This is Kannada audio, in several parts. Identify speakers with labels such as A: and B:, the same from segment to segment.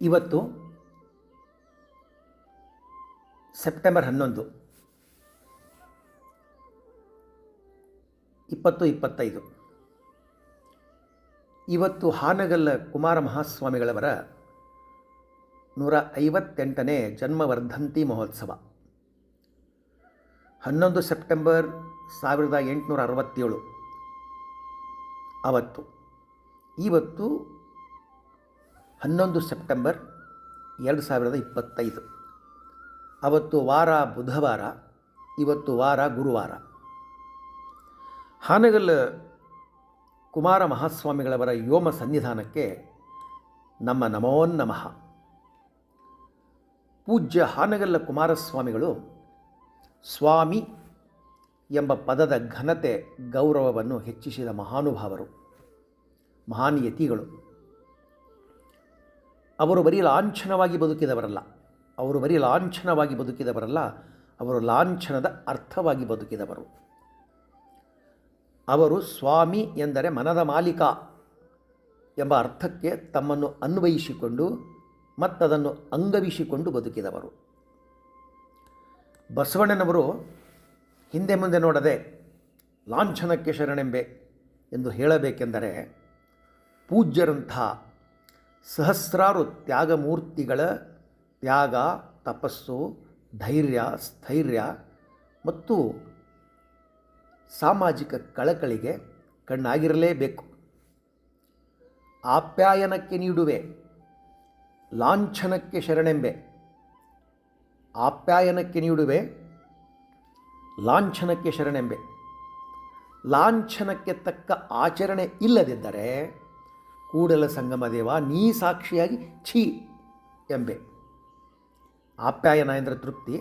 A: ಇವತ್ತು ಸೆಪ್ಟೆಂಬರ್ ಹನ್ನೊಂದು, ಇಪ್ಪತ್ತು ಇಪ್ಪತ್ತೈದು. ಇವತ್ತು ಹಾನಗಲ್ಲ ಕುಮಾರ ಮಹಾಸ್ವಾಮಿಗಳವರ ನೂರ ಐವತ್ತೆಂಟನೇ ಜನ್ಮವರ್ಧಂತಿ ಮಹೋತ್ಸವ. ಹನ್ನೊಂದು ಸೆಪ್ಟೆಂಬರ್ ಸಾವಿರದ ಎಂಟುನೂರ ಅರವತ್ತೇಳು. ಅವತ್ತು, ಇವತ್ತು ಹನ್ನೊಂದು ಸೆಪ್ಟೆಂಬರ್ ಎರಡು ಸಾವಿರದ ಇಪ್ಪತ್ತೈದು. ಅವತ್ತು ವಾರ ಬುಧವಾರ, ಇವತ್ತು ವಾರ ಗುರುವಾರ. ಹಾನಗಲ್ ಕುಮಾರ ಮಹಾಸ್ವಾಮಿಗಳವರ ಯೋಮ ಸನ್ನಿಧಾನಕ್ಕೆ ನಮ್ಮ ನಮೋನ್ನಮಃ ಪೂಜ್ಯ ಹಾನಗಲ್ಲ ಕುಮಾರಸ್ವಾಮಿಗಳು ಸ್ವಾಮಿ ಎಂಬ ಪದದ ಘನತೆ ಗೌರವವನ್ನು ಹೆಚ್ಚಿಸಿದ ಮಹಾನುಭಾವರು ಮಹಾನ್ ಯತಿಗಳು ಅವರು ಬರೀ ಲಾಂಛನವಾಗಿ ಬದುಕಿದವರಲ್ಲ. ಅವರು ಬರೀ ಲಾಂಛನವಾಗಿ ಬದುಕಿದವರಲ್ಲ, ಅವರು ಲಾಂಛನದ ಅರ್ಥವಾಗಿ ಬದುಕಿದವರು. ಅವರು ಸ್ವಾಮಿ ಎಂದರೆ ಮನದ ಮಾಲೀಕ ಎಂಬ ಅರ್ಥಕ್ಕೆ ತಮ್ಮನ್ನು ಅನ್ವಯಿಸಿಕೊಂಡು ಮತ್ತದನ್ನು ಅಂಗವಿಸಿಕೊಂಡು ಬದುಕಿದವರು. ಬಸವಣ್ಣನವರು ಹಿಂದೆ ಮುಂದೆ ನೋಡದೆ ಲಾಂಛನಕ್ಕೆ ಶರಣೆಂಬೆ ಎಂದು ಹೇಳಬೇಕೆಂದರೆ ಪೂಜ್ಯರಂಥ ಸಹಸ್ರಾರು ತ್ಯಾಗಮೂರ್ತಿಗಳ ತ್ಯಾಗ, ತಪಸ್ಸು, ಧೈರ್ಯ, ಸ್ಥೈರ್ಯ ಮತ್ತು ಸಾಮಾಜಿಕ ಕಳಕಳಿಗೆ ಕಣ್ಣಾಗಿರಲೇಬೇಕು. ಆಪ್ಯಾಯನಕ್ಕೆ ನೀಡುವೆ, ಲಾಂಛನಕ್ಕೆ ಶರಣೆಂಬೆ. ಆಪ್ಯಾಯನಕ್ಕೆ ನೀಡುವೆ, ಲಾಂಛನಕ್ಕೆ ಶರಣೆಂಬೆ. ಲಾಂಛನಕ್ಕೆ ತಕ್ಕ ಆಚರಣೆ ಇಲ್ಲದಿದ್ದರೆ ಕೂಡಲ ಸಂಗಮ ದೇವ, ನೀ ಸಾಕ್ಷಿಯಾಗಿ ಛೀ ಎಂಬೆ. ಆಪ್ಯಾಯನ ಎಂದರೆ ತೃಪ್ತಿ,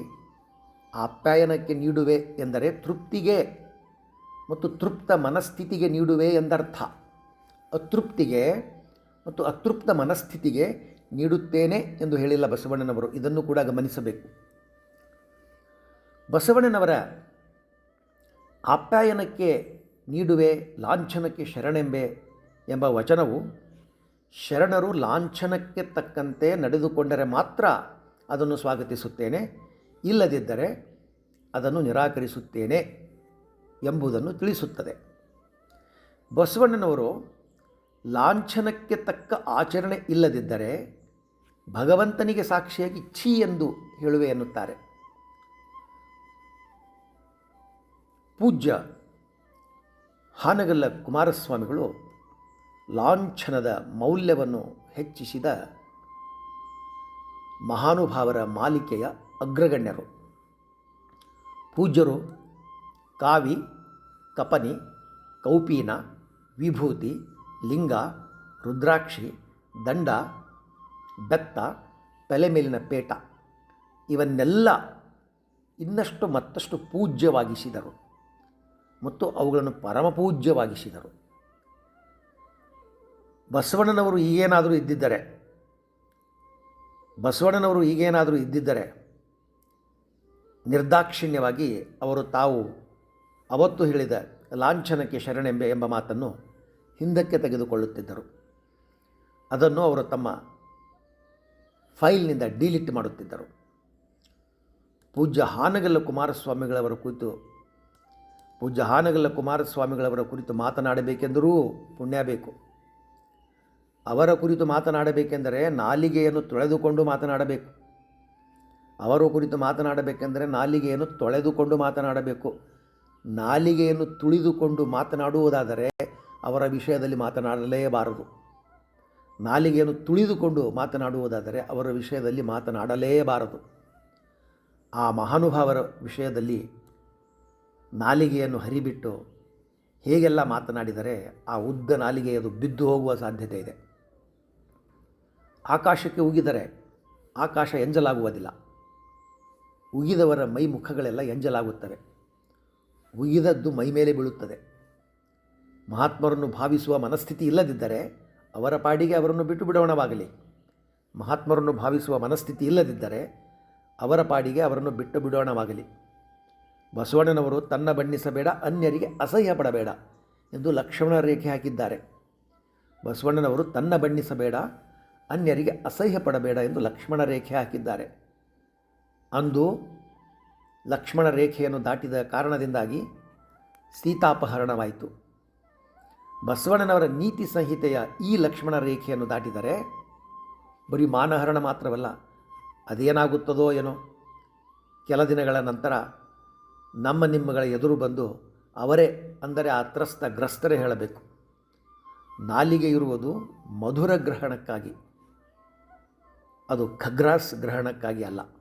A: ಆಪ್ಯಾಯನಕ್ಕೆ ನೀಡುವೆ ಎಂದರೆ ತೃಪ್ತಿಗೆ ಮತ್ತು ತೃಪ್ತ ಮನಸ್ಥಿತಿಗೆ ನೀಡುವೆ ಎಂದರ್ಥ. ಅತೃಪ್ತಿಗೆ ಮತ್ತು ಅತೃಪ್ತ ಮನಸ್ಥಿತಿಗೆ ನೀಡುತ್ತೇನೆ ಎಂದು ಹೇಳಿಲ್ಲ ಬಸವಣ್ಣನವರು. ಇದನ್ನು ಕೂಡ ಗಮನಿಸಬೇಕು. ಬಸವಣ್ಣನವರ ಆಪ್ಯಾಯನಕ್ಕೆ ನೀಡುವೆ, ಲಾಂಛನಕ್ಕೆ ಶರಣೆಂಬೆ ಎಂಬ ವಚನವು ಶರಣರು ಲಾಂಛನಕ್ಕೆ ತಕ್ಕಂತೆ ನಡೆದುಕೊಂಡರೆ ಮಾತ್ರ ಅದನ್ನು ಸ್ವಾಗತಿಸುತ್ತೇನೆ. ಇಲ್ಲದಿದ್ದರೆ ಅದನ್ನು ನಿರಾಕರಿಸುತ್ತೇನೆ ಎಂಬುದನ್ನು ತಿಳಿಸುತ್ತದೆ. ಬಸವಣ್ಣನವರು ಲಾಂಛನಕ್ಕೆ ತಕ್ಕ ಆಚರಣೆ ಇಲ್ಲದಿದ್ದರೆ ಭಗವಂತನಿಗೆ ಸಾಕ್ಷಿಯಾಗಿ ಛೀ ಎಂದು ಹೇಳುವೆ ಎನ್ನುತ್ತಾರೆ. ಪೂಜ್ಯ ಹಾನಗಲ್ಲ ಕುಮಾರಸ್ವಾಮಿಗಳು ಲಾಂಛನದ ಮೌಲ್ಯವನ್ನು ಹೆಚ್ಚಿಸಿದ ಮಹಾನುಭಾವರ ಮಾಲಿಕೆಯ ಅಗ್ರಗಣ್ಯರು. ಪೂಜ್ಯರು ಕಾವಿ, ಕಪನಿ, ಕೌಪೀನ, ವಿಭೂತಿ, ಲಿಂಗ, ರುದ್ರಾಕ್ಷಿ, ದಂಡ, ಬೆತ್ತ, ತಲೆ ಮೇಲಿನ ಪೇಟ ಇವನ್ನೆಲ್ಲ ಇನ್ನಷ್ಟು ಮತ್ತಷ್ಟು ಪೂಜ್ಯವಾಗಿಸಿದರು ಮತ್ತು ಅವುಗಳನ್ನು ಪರಮಪೂಜ್ಯವಾಗಿಸಿದರು. ಬಸವಣ್ಣನವರು ಈಗೇನಾದರೂ ಇದ್ದಿದ್ದರೆ, ಬಸವಣ್ಣನವರು ಈಗೇನಾದರೂ ಇದ್ದಿದ್ದರೆ ನಿರ್ದಾಕ್ಷಿಣ್ಯವಾಗಿ ಅವರು ತಾವು ಅವತ್ತು ಹೇಳಿದ ಲಾಂಛನಕ್ಕೆ ಶರಣೆಂಬೆ ಎಂಬ ಮಾತನ್ನು ಹಿಂದಕ್ಕೆ ತೆಗೆದುಕೊಳ್ಳುತ್ತಿದ್ದರು. ಅದನ್ನು ಅವರು ತಮ್ಮ ಫೈಲ್ನಿಂದ ಡಿಲೀಟ್ ಮಾಡುತ್ತಿದ್ದರು. ಪೂಜ್ಯ ಹಾನಗಲ್ಲ ಕುಮಾರಸ್ವಾಮಿಗಳವರ ಕುರಿತು, ಪೂಜ್ಯ ಹಾನಗಲ್ಲ ಕುಮಾರಸ್ವಾಮಿಗಳವರ ಕುರಿತು ಮಾತನಾಡಬೇಕೆಂದರೂ ಪುಣ್ಯ ಬೇಕು. ಅವರ ಕುರಿತು ಮಾತನಾಡಬೇಕೆಂದರೆ ನಾಲಿಗೆಯನ್ನು ತೊಳೆದುಕೊಂಡು ಮಾತನಾಡಬೇಕು. ಅವರ ಕುರಿತು ಮಾತನಾಡಬೇಕೆಂದರೆ ನಾಲಿಗೆಯನ್ನು ತೊಳೆದುಕೊಂಡು ಮಾತನಾಡಬೇಕು. ನಾಲಿಗೆಯನ್ನು ತುಳಿದುಕೊಂಡು ಮಾತನಾಡುವುದಾದರೆ ಅವರ ವಿಷಯದಲ್ಲಿ ಮಾತನಾಡಲೇಬಾರದು. ನಾಲಿಗೆಯನ್ನು ತುಳಿದುಕೊಂಡು ಮಾತನಾಡುವುದಾದರೆ ಅವರ ವಿಷಯದಲ್ಲಿ ಮಾತನಾಡಲೇಬಾರದು. ಆ ಮಹಾನುಭಾವರ ವಿಷಯದಲ್ಲಿ ನಾಲಿಗೆಯನ್ನು ಹರಿಬಿಟ್ಟು ಹೇಗೆಲ್ಲ ಮಾತನಾಡಿದರೆ ಆ ಉದ್ದ ನಾಲಿಗೆಯದು ಬಿದ್ದು ಹೋಗುವ ಸಾಧ್ಯತೆ ಇದೆ. ಆಕಾಶಕ್ಕೆ ಉಗಿದರೆ ಆಕಾಶ ಎಂಜಲಾಗುವುದಿಲ್ಲ. ಉಗಿದವರ ಮೈ ಮುಖಗಳೆಲ್ಲ ಎಂಜಲಾಗುತ್ತವೆ. ಉಗಿದದ್ದು ಮೈ ಮೇಲೆ ಬೀಳುತ್ತದೆ. ಮಹಾತ್ಮರನ್ನು ಭಾವಿಸುವ ಮನಸ್ಥಿತಿ ಇಲ್ಲದಿದ್ದರೆ ಅವರ ಪಾಡಿಗೆ ಅವರನ್ನು ಬಿಟ್ಟು ಬಿಡೋಣವಾಗಲಿ. ಮಹಾತ್ಮರನ್ನು ಭಾವಿಸುವ ಮನಸ್ಥಿತಿ ಇಲ್ಲದಿದ್ದರೆ ಅವರ ಪಾಡಿಗೆ ಅವರನ್ನು ಬಿಟ್ಟು ಬಿಡೋಣವಾಗಲಿ. ಬಸವಣ್ಣನವರು ತನ್ನ ಬಣ್ಣಿಸಬೇಡ, ಅನ್ಯರಿಗೆ ಅಸಹ್ಯ ಪಡಬೇಡ ಎಂದು ಲಕ್ಷ್ಮಣ ರೇಖೆ ಹಾಕಿದ್ದಾರೆ. ಬಸವಣ್ಣನವರು ತನ್ನ ಬಣ್ಣಿಸಬೇಡ ಅನ್ಯರಿಗೆ ಅಸಹ್ಯ ಪಡಬೇಡ ಎಂದು ಲಕ್ಷ್ಮಣ ರೇಖೆ ಹಾಕಿದ್ದಾರೆ. ಅಂದು ಲಕ್ಷ್ಮಣ ರೇಖೆಯನ್ನು ದಾಟಿದ ಕಾರಣದಿಂದಾಗಿ ಸೀತಾಪಹರಣವಾಯಿತು. ಬಸವಣ್ಣನವರ ನೀತಿ ಸಂಹಿತೆಯ ಈ ಲಕ್ಷ್ಮಣ ರೇಖೆಯನ್ನು ದಾಟಿದರೆ ಬರೀ ಮಾನಹರಣ ಮಾತ್ರವಲ್ಲ, ಅದೇನಾಗುತ್ತದೋ ಏನೋ. ಕೆಲ ದಿನಗಳ ನಂತರ ನಮ್ಮ ನಿಮ್ಮಗಳ ಎದುರು ಬಂದು ಅವರೇ ಅಂದರೆ ಆ ತ್ರಸ್ತ ಗ್ರಸ್ತರೇ ಹೇಳಬೇಕು. ನಾಲಿಗೆ ಇರುವುದು ಮಧುರ ಗ್ರಹಣಕ್ಕಾಗಿ. ಅದು ಖಗ್ರಾಸ್ ಗ್ರಹಣಕ್ಕಾಗಿ ಅಲ್ಲ.